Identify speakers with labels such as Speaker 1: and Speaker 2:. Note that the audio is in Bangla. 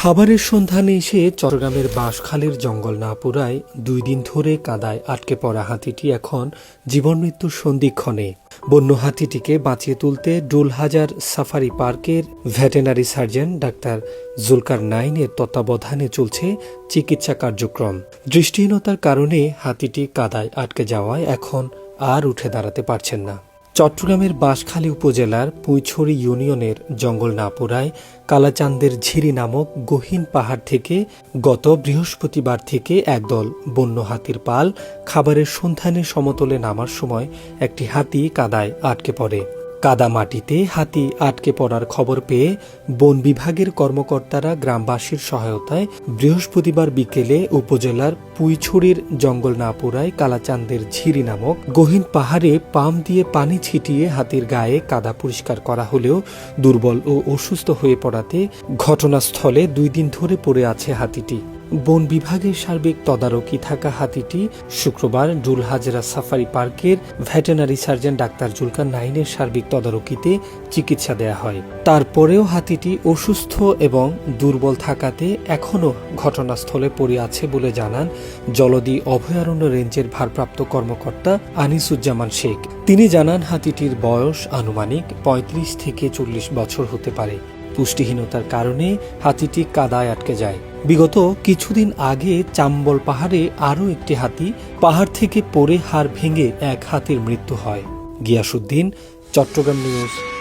Speaker 1: খাবারের সন্ধানে এসে চট্টগ্রামের বাঁশখালের জঙ্গল না পুরায় দুই দিন ধরে কাদায় আটকে পড়া হাতিটি এখন জীবন মৃত্যুর সন্ধিক্ষণে। বন্য হাতিটিকে বাঁচিয়ে তুলতে ডুলহাজার সাফারি পার্কের ভেটেনারি সার্জন ডাক্তার জুলকার নাইনের তত্ত্বাবধানে চলছে চিকিৎসা কার্যক্রম। দৃষ্টিহীনতার কারণে হাতিটি কাদায় আটকে যাওয়ায় এখন আর উঠে দাঁড়াতে পারছেন না। চট্টগ্রামের বাঁশখালী উপজেলার পুঁইছড়ি ইউনিয়নের জঙ্গল না নাপুরায় কালাচান্দের ঝিরি নামক গহীন পাহাড় থেকে গত বৃহস্পতিবার থেকে একদল বন্য হাতির পাল খাবারের সন্ধানে সমতলে নামার সময় একটি হাতি কাদায় আটকে পড়ে। কাদা মাটিতে হাতি আটকে পড়ার খবর পেয়ে বন বিভাগের কর্মকর্তারা গ্রামবাসীর সহায়তায় বৃহস্পতিবার বিকেলে উপজেলার পুইছড়ির জঙ্গল নাপুরায় কালাচান্দের ঝিরি নামক গহীন পাহাড়ে পাম দিয়ে পানি ছিটিয়ে হাতির গায়ে কাদা পরিষ্কার করা হলেও দুর্বল ও অসুস্থ হয়ে পড়াতে ঘটনাস্থলে দুই দিন ধরে পড়ে আছে হাতিটি। বন বিভাগের সার্বিক তদারকি থাকা হাতিটি শুক্রবার ডুলহাজরা সাফারি পার্কের ভেটেনারি সার্জন ডাক্তার জুলকার নাইনের সার্বিক তদারকিতে চিকিৎসা দেয়া হয়। তারপরেও হাতিটি অসুস্থ এবং দুর্বল থাকাতে এখনও ঘটনাস্থলে পড়ে আছে বলে জানান জলদি অভয়ারণ্য রেঞ্জের ভারপ্রাপ্ত কর্মকর্তা আনিসুজ্জামান শেখ। তিনি জানান, হাতিটির বয়স আনুমানিক ৩৫ থেকে চল্লিশ বছর হতে পারে। পুষ্টিহীনতার কারণে হাতিটি কাদায় আটকে যায়। বিগত কিছুদিন আগে চাম্বল পাহাড়ে আরও একটি হাতি পাহাড় থেকে পড়ে হাড় ভেঙে এক হাতির মৃত্যু হয়। গিয়াসুদ্দিন, চট্টগ্রাম নিউজ।